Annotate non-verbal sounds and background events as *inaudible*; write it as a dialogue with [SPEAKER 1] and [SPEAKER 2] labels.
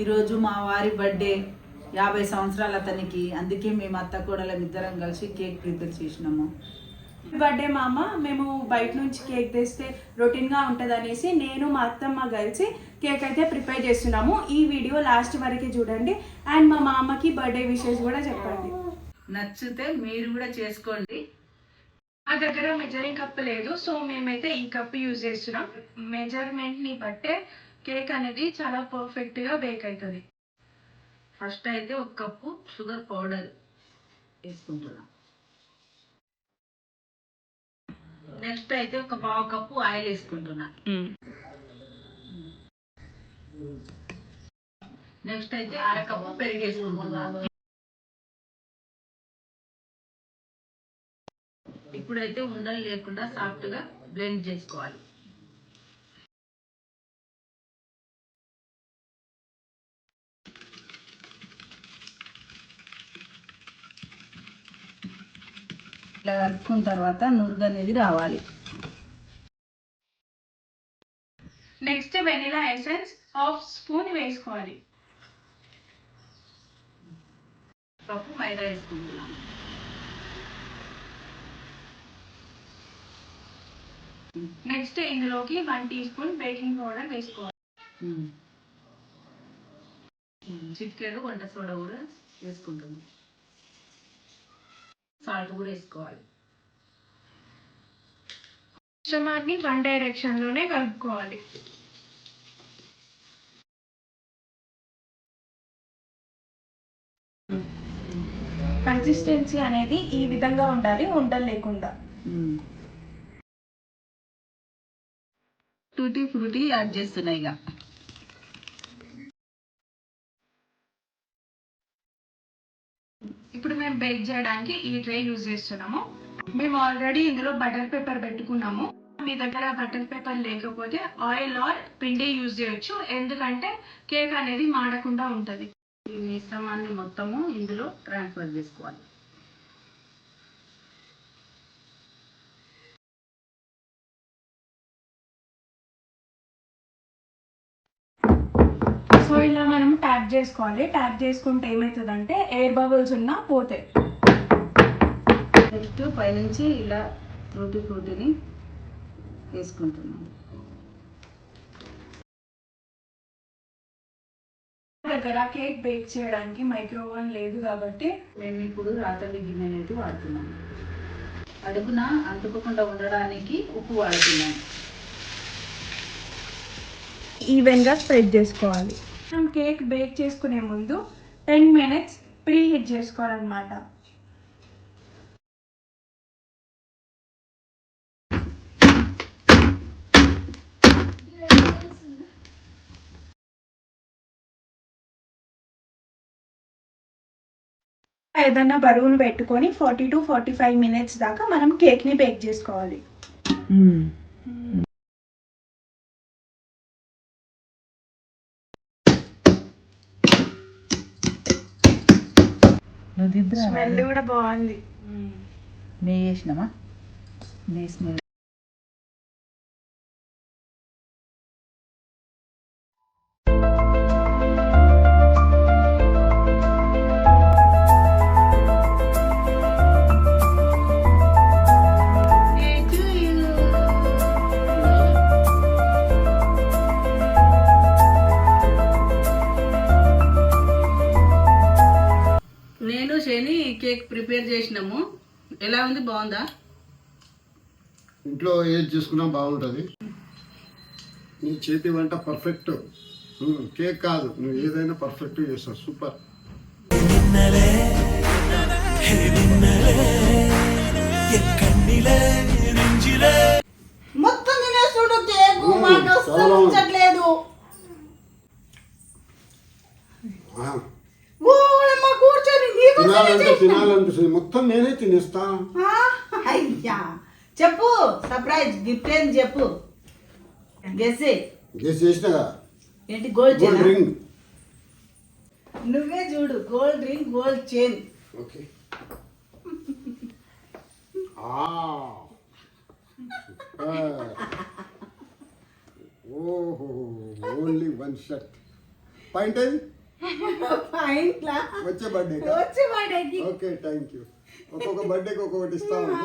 [SPEAKER 1] ఈరోజు మా వారి బర్త్డే. యాభై సంవత్సరాలు అతనికి. అందుకే మేము అత్త కోడలం ఇద్దరం కలిసి కేక్ ప్రిపేర్ చేసినాము.
[SPEAKER 2] బర్త్డే మా అమ్మ మేము బయట నుంచి కేక్ తెస్తే రొటీన్గా ఉంటుంది అనేసి నేను మా అత్తమ్మ కలిసి కేక్ అయితే ప్రిపేర్ చేస్తున్నాము. ఈ వీడియో లాస్ట్ వరకు చూడండి. అండ్ మా మామకి బర్త్డే విషెస్ కూడా చెప్పండి.
[SPEAKER 1] నచ్చితే మీరు కూడా చేసుకోండి.
[SPEAKER 2] మా దగ్గర మెజరింగ్ కప్ లేదు. సో మేమైతే ఈ కప్ యూజ్ చేస్తున్నాం. మెజర్మెంట్ని బట్టే కేక్ అనేది చాలా పర్ఫెక్ట్గా బేక్ అవుతుంది
[SPEAKER 1] ఫస్ట్ అయితే ఒక కప్పు షుగర్ పౌడర్ వేసుకుంటున్నాం. నెక్స్ట్ అయితే ఒక పావు కప్పు ఆయిల్ వేసుకుంటున్నా. నెక్స్ట్ అయితే అర కప్పు పెరుగు వేసుకుంటున్నా. ఇప్పుడైతే ఉండలు లేకుండా సాఫ్ట్గా బ్లెండ్ చేసుకోవాలి. ఇలా కలుపుకున్న తర్వాత నురుగు అనేది రావాలి.
[SPEAKER 2] Next vanilla essence half spoon వేసుకోవాలి.
[SPEAKER 1] కప్పు మైదా వేసుకుంటున్నాం.
[SPEAKER 2] నెక్స్ట్ ఇందులోకి one tea spoon baking powder వేసుకోవాలి.
[SPEAKER 1] చిటికెడు వంట సోడా కూడా వేసుకుంటున్నాం. సాల్ట్ కూడా వేసుకోవాలి.
[SPEAKER 2] మిశ్రమాన్ని వన్ డైరెక్షన్లోనే కలుపుకోవాలి. కన్సిస్టెన్సీ అనేది ఈ విధంగా ఉండాలి ఉండలు లేకుండా.
[SPEAKER 1] టూటీ ఫ్రూటీ యాడ్ చేస్తున్నాయి ఇక
[SPEAKER 2] ఇప్పుడు మేము బేక్ చేయడానికి ఈ ట్రే యూజ్ చేస్తున్నాము. మేము ఆల్రెడీ ఇందులో బటర్ పేపర్ పెట్టుకున్నాము. మీ దగ్గర బటర్ పేపర్ లేకపోతే ఆయిల్ ఆర్ పిండి యూజ్ చేయొచ్చు. ఎందుకంటే కేక్ అనేది మాడకుండా ఉంటుంది.
[SPEAKER 1] ఈ మిశ్రమాన్ని మొత్తము ఇందులో ట్రాన్స్ఫర్ చేసుకోవాలి.
[SPEAKER 2] ఇలా మనం ట్యాప్ చేసుకోవాలి. ట్యాప్ చేసుకుంటే ఏమవుతుందంటే ఎయిర్ బబుల్స్ ఉన్నా పోతాయి.
[SPEAKER 1] నెక్స్ట్ పైనుంచి ఇలా టూటీ ఫ్రూటీని వేసుకుంటున్నాం.
[SPEAKER 2] దగ్గర కేక్ బేక్ చేయడానికి మైక్రోవెన్ లేదు కాబట్టి
[SPEAKER 1] మేము ఇప్పుడు రాతలి గిన్నె అనేది వాడుతున్నాం. అడుగున అంటుకోకుండా ఉండడానికి ఉప్పు వాడుతున్నాం.
[SPEAKER 2] ఈవెన్గా స్ప్రెడ్ చేసుకోవాలి. మనం కేక్ బేక్ చేసుకునే ముందు టెన్ మినిట్స్ ప్రీ హీట్ చేసుకోవాలన్నమాట. ఏదన్నా బరువును పెట్టుకొని forty to forty five minutes దాకా మనం కేక్ని బేక్ చేసుకోవాలి. స్మెల్ కూడా బాగుంది.
[SPEAKER 1] నెయ్యి వేసినామా నెయ్యి స్మెల్ కేక్ ప్రిపేర్ చేసినాము. ఎలా ఉంది? బాగుందా?
[SPEAKER 3] ఇంట్లో ఏది చేసుకున్నా బాగుంటుంది. నీ చేతి వంట పర్ఫెక్ట్ కేక్ కాదు నువ్వు ఏదైనా పర్ఫెక్ట్ చేస్తావు. సూపర్
[SPEAKER 1] మొత్తం తినేసుడు కేకు
[SPEAKER 3] తినాలంటే తినాలనిపిస్తుంది మొత్తం నేనే తినేస్తా.
[SPEAKER 1] ఆ, అయ్యా. చెప్పు సర్ప్రైజ్ గిఫ్ట్ ఏంది చెప్పు. గెస్
[SPEAKER 3] గెస్
[SPEAKER 1] ఏంటి గోల్డ్
[SPEAKER 3] గోల్డ్
[SPEAKER 1] చైన్
[SPEAKER 3] రింగ్
[SPEAKER 1] నువ్వే చూడు gold ring gold chain
[SPEAKER 3] okay ఆ సూపర్. ఓహో ఓన్లీ వన్ షర్ట్. పాయింట్ ఏది? *laughs*
[SPEAKER 1] పాయింట్లా
[SPEAKER 3] వచ్చే బర్త్డే
[SPEAKER 1] వచ్చి వాడేకి
[SPEAKER 3] ఓకే థ్యాంక్ యూ ఒక్కొక్క బర్త్డేకి ఒక్కొక్కటి ఇస్తాము